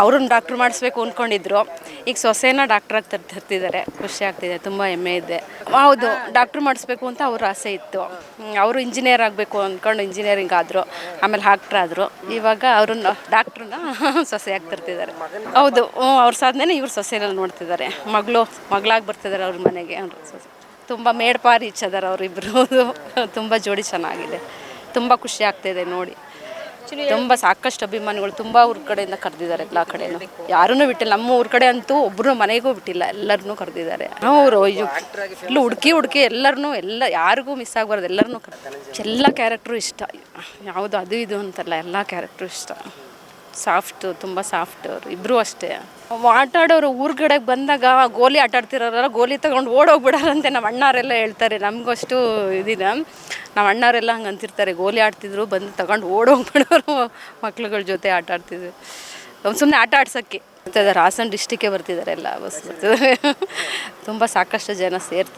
ಅವ್ರನ್ನ ಡಾಕ್ಟ್ರ್ ಮಾಡಿಸ್ಬೇಕು ಅಂದ್ಕೊಂಡಿದ್ರು ಈಗ ಸೊಸೆನ ಡಾಕ್ಟ್ರಾಗಿ ತರ್ ತರ್ತಿದ್ದಾರೆ ಖುಷಿ ಆಗ್ತಿದೆ, ತುಂಬ ಹೆಮ್ಮೆ ಇದೆ. ಹೌದು ಡಾಕ್ಟ್ರ್ ಮಾಡಿಸ್ಬೇಕು ಅಂತ ಅವ್ರ ಆಸೆ ಇತ್ತು. ಅವರು ಇಂಜಿನಿಯರ್ ಆಗಬೇಕು ಅಂದ್ಕೊಂಡು ಇಂಜಿನಿಯರಿಂಗ್ ಆದರು, ಆಮೇಲೆ ಆದರು. ಇವಾಗ ಅವ್ರನ್ನ ಡಾಕ್ಟ್ರನ್ನ ಸೊಸೆಯಾಗಿ ತರ್ತಿದ್ದಾರೆ ಹೌದು ಅವ್ರ ಸಾಧನೆ ಇವ್ರು ಸೊಸೆನಲ್ಲಿ ನೋಡ್ತಿದ್ದಾರೆ. ಮಗಳು, ಮಗಳಾಗಿ ಬರ್ತಿದ್ದಾರೆ ಅವ್ರ ಮನೆಗೆ. ಅವ್ರ ಸೊಸೆ. ತುಂಬ ಮೇಡ್ಪಾರಿ ಇಚ್ಚದಾರ ಅವರಿಬ್ಬರು ತುಂಬ ಜೋಡಿ ಚೆನ್ನಾಗಿದೆ. ತುಂಬ ಖುಷಿ ಆಗ್ತಿದೆ ನೋಡಿ. ತುಂಬ ಸಾಕಷ್ಟು ಅಭಿಮಾನಿಗಳು ತುಂಬ ಊರ ಕಡೆಯಿಂದ ಕರೆದಿದ್ದಾರೆ ಎಲ್ಲ ಕಡೆನೂ. ಯಾರನ್ನೂ ಬಿಟ್ಟಿಲ್ಲ ನಮ್ಮ ಊರ ಕಡೆ ಅಂತೂ ಒಬ್ಬರು ಮನೆಗೂ ಬಿಟ್ಟಿಲ್ಲ ಎಲ್ಲರನ್ನೂ ಕರೆದಿದ್ದಾರೆ. ಅವರು ಇಲ್ಲ ಹುಡುಕಿ ಹುಡುಕಿ ಎಲ್ಲರನ್ನೂ ಎಲ್ಲ ಯಾರಿಗೂ ಮಿಸ್ ಆಗಬಾರ್ದು ಎಲ್ಲರನ್ನೂ ಎಲ್ಲ ಕ್ಯಾರೆಕ್ಟ್ರು ಇಷ್ಟ. ಯಾವುದು ಅದು ಇದು ಅಂತಲ್ಲ ಎಲ್ಲ ಕ್ಯಾರೆಕ್ಟ್ರು ಇಷ್ಟ. ಸಾಫ್ಟ್, ತುಂಬ ಸಾಫ್ಟ್ ಅವರು. ಇಬ್ಬರೂ ಅಷ್ಟೇ. ಆಟ ಆಡೋರು ಊರ್ಗಡೆಗೆ ಬಂದಾಗ ಗೋಲಿ ಆಟ ಆಡ್ತಿರೋರೆಲ್ಲ ಗೋಲಿ ತಗೊಂಡು ಓಡೋಗ್ಬಿಡಾರಂತೆ. ನಮ್ಮ ಅಣ್ಣಾರೆಲ್ಲ ಹೇಳ್ತಾರೆ ನಮಗೂ ಅಷ್ಟು ಇದಿಲ್ಲ. ನಮ್ಮ ಅಣ್ಣಾರೆಲ್ಲ ಹಂಗೆ ಅಂತಿರ್ತಾರೆ. ಗೋಲಿ ಆಡ್ತಿದ್ರು, ಬಂದು ತಗೊಂಡು ಓಡೋಗ್ಬಿಡೋರು ಮಕ್ಳುಗಳ ಜೊತೆ ಆಟ ಆಡ್ತಿದ್ರು. ಸುಮ್ಮನೆ ಆಟ ಆಡ್ಸೋಕ್ಕೆ ಬರ್ತಿದ್ದಾರೆ. ಹಾಸನ ಡಿಸ್ಟಿಕ್ಕೇ ಬರ್ತಿದ್ದಾರೆ ಎಲ್ಲ ಬಸ್ ತುಂಬ ಸಾಕಷ್ಟು ಜನ ಸೇರ್ತಿದ್ದಾರೆ.